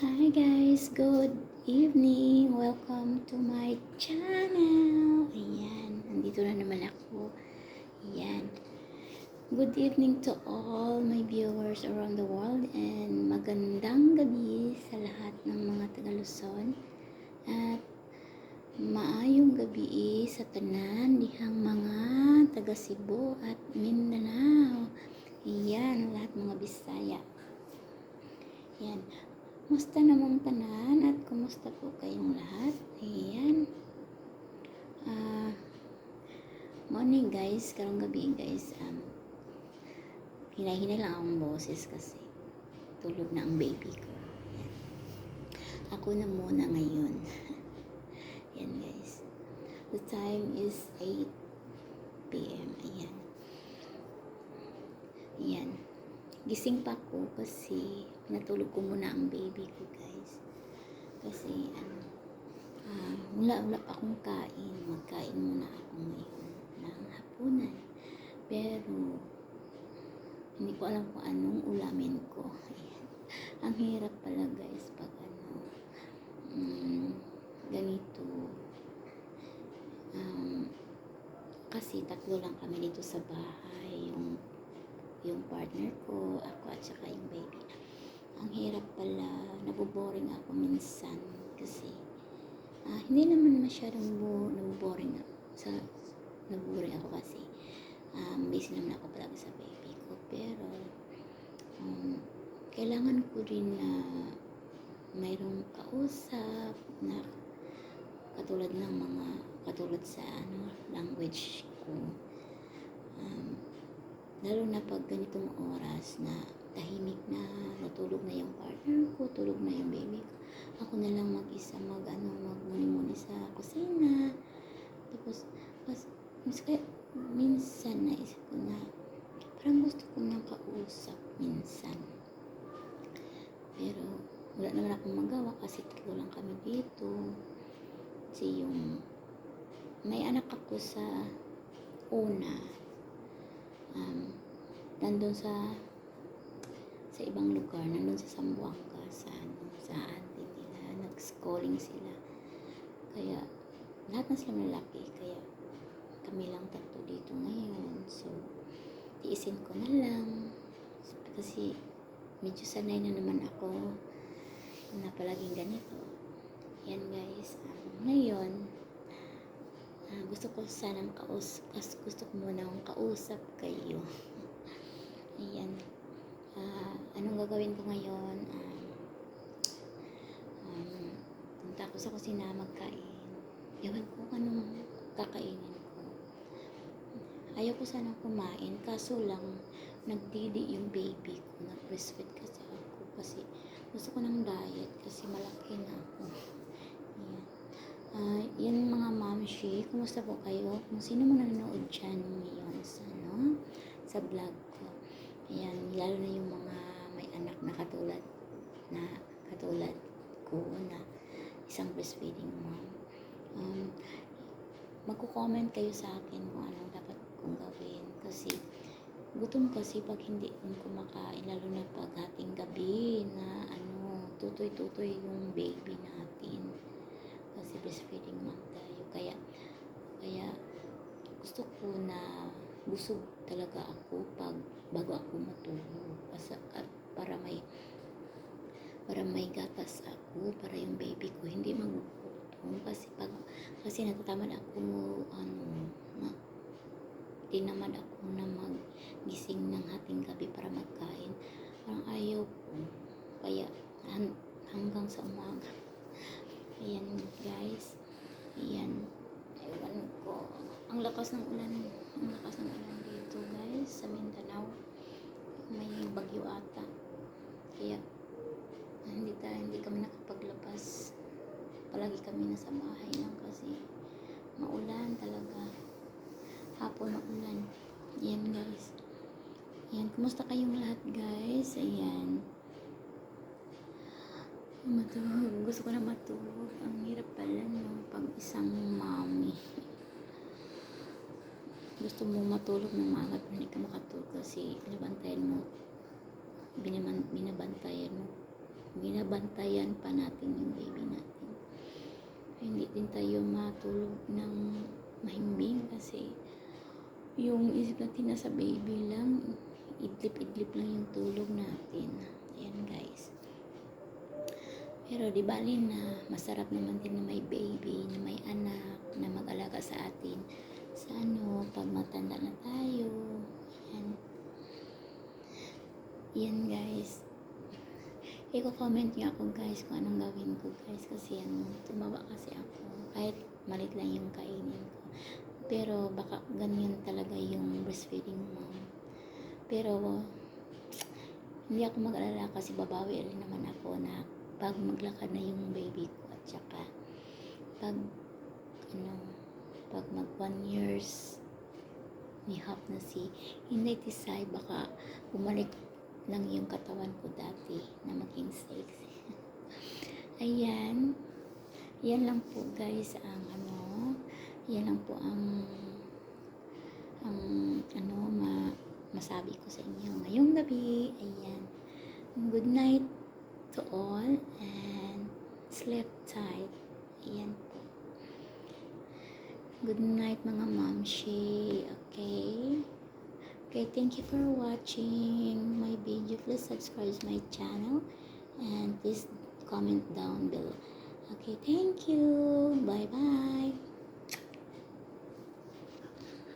Hi guys, good evening. Welcome to my channel. Ayan, nandito na naman ako. Ayan. Good evening to all my viewers around the world and magandang gabi sa lahat ng mga taga Luzon. At maayong gabi sa tanan dihang mga taga Cebu at Mindanao. Ayan, lahat mga Bisaya. Ayan. Kumusta namang tanan at kumusta po kayong lahat? Ayan. Ah, morning guys, karong gabi guys. Um, hinay-hinay lang akong boses kasi tulog na ang baby ko. Ako na muna ngayon. Ayan guys. The time is 8 p.m. Ayan. Ayan. Gising pa ako kasi natulog ko muna ang baby ko guys. Kasi ano, ah, wala, wala pa akong kain. Magkain muna ako ngayon ng hapunan. Pero, hindi ko alam kung anong ulamin ko. Ang hirap pala guys pag ano, mm, ganito. Um, kasi tatlo lang kami dito sa bahay. Yung partner ko, ako at saka yung baby. Ang hirap pala, naboboring ako minsan kasi ah, hindi naman masyadong bo, naboboring ako. Sa naboboring ako kasi um, busy naman ako palagi sa baby ko. Pero um, kailangan ko rin na mayroong kausap na katulad ng mga katulad sa ano language ko. Um, lalo na pag ganitong oras na tahimik na, natulog na yung partner ko, tulog na yung baby ko. Ako na lang mag-isa mag, ano, magmuni-muni sa kusina. Tapos, pas, mas kaya, minsan naisip ko na, parang gusto ko nang kausap minsan. Pero, wala naman akong magawa kasi tatlo lang kami dito. Kasi yung, may anak ako sa una, um, nandun sa sa ibang lugar, nandun sa Sambuanga, sa ano, sa auntie nila, nag-schooling sila. Kaya, lahat na sila lalaki, kaya kami lang tatlo dito ngayon. So, tiisin ko na lang. Kasi, medyo sanay na naman ako na palaging ganito. Yan guys. Um, ngayon, Ah, gusto ko sana makausap, gusto ko muna akong kausap kayo. Ayan. Ah, anong gagawin ko ngayon? Um, um, punta ako sa kusina magkain. Ewan ko anong kakainin ko. Ayaw ko sana kumain, kaso lang nagdidi yung baby ko. Nag-breastfeed kasi ako kasi gusto ko ng diet kasi malaki na ako. Ayan. Uh, yan mamshi, kumusta po kayo? Kung sino mo nanonood dyan ngayon sa, no? sa vlog ko. Ayan, lalo na yung mga may anak na katulad na katulad ko na isang breastfeeding mom. Um, magko-comment kayo sa akin kung anong dapat kong gawin kasi gutom kasi pag hindi kumakain lalo na pag ating gabi na ano tutoy-tutoy yung baby natin kasi breastfeeding mom tayo. Kaya kaya gusto ko na busog talaga ako pag bago ako matulog. At para may para may gatas ako para yung baby ko hindi magugutom kasi pag kasi natatamad ako ano na tinamad ako na maggising ng hating gabi para magkain. Parang ayaw ko. Kaya han, hanggang sa umaga Ayan guys. Ayan. Ewan ko. Ang lakas ng ulan. Ang lakas ng ulan dito guys. Sa Mindanao. May bagyo ata. Kaya hindi tayo, hindi kami nakapaglabas. Palagi kami nasa bahay lang kasi maulan talaga. Hapon maulan. Ayan guys. Ayan. Kumusta kayong lahat guys? Ayan matulog. Gusto ko na matulog. Ang hirap pala no, pag isang mami. Gusto mo matulog ng maaga pero hindi ka makatulog kasi binabantayan mo binaman, binabantayan mo binab, bantayan pa natin yung baby natin. Hindi din tayo matulog ng mahimbing kasi yung isip natin nasa baby lang, idlip-idlip lang yung tulog natin. Pero di bali na masarap naman din na may baby, na may anak, na mag-alaga sa atin. Sa ano, pag matanda na tayo. Ayan. Yan guys. Iko-comment niyo ako guys kung anong gawin ko guys kasi ano, tumaba kasi ako. Kahit malit lang yung kainin ko. Pero baka ganyan talaga yung breastfeeding mom. Pero hindi ako mag-alala kasi babawi rin naman ako na pag maglakad na yung baby ko at saka pag ano pag mag one years ni half na si hindi tisay baka bumalik lang yung katawan ko dati na maging sexy. Ayan. Yan lang po guys ang ano yan lang po ang ang ano ma masabi ko sa inyo ngayong gabi. Ayan. Good night to all and sleep tight. Ayan. Po good night mga mamshi okay. Okay thank you for watching my video. Please subscribe my channel and please comment down below. Okay thank you. Bye bye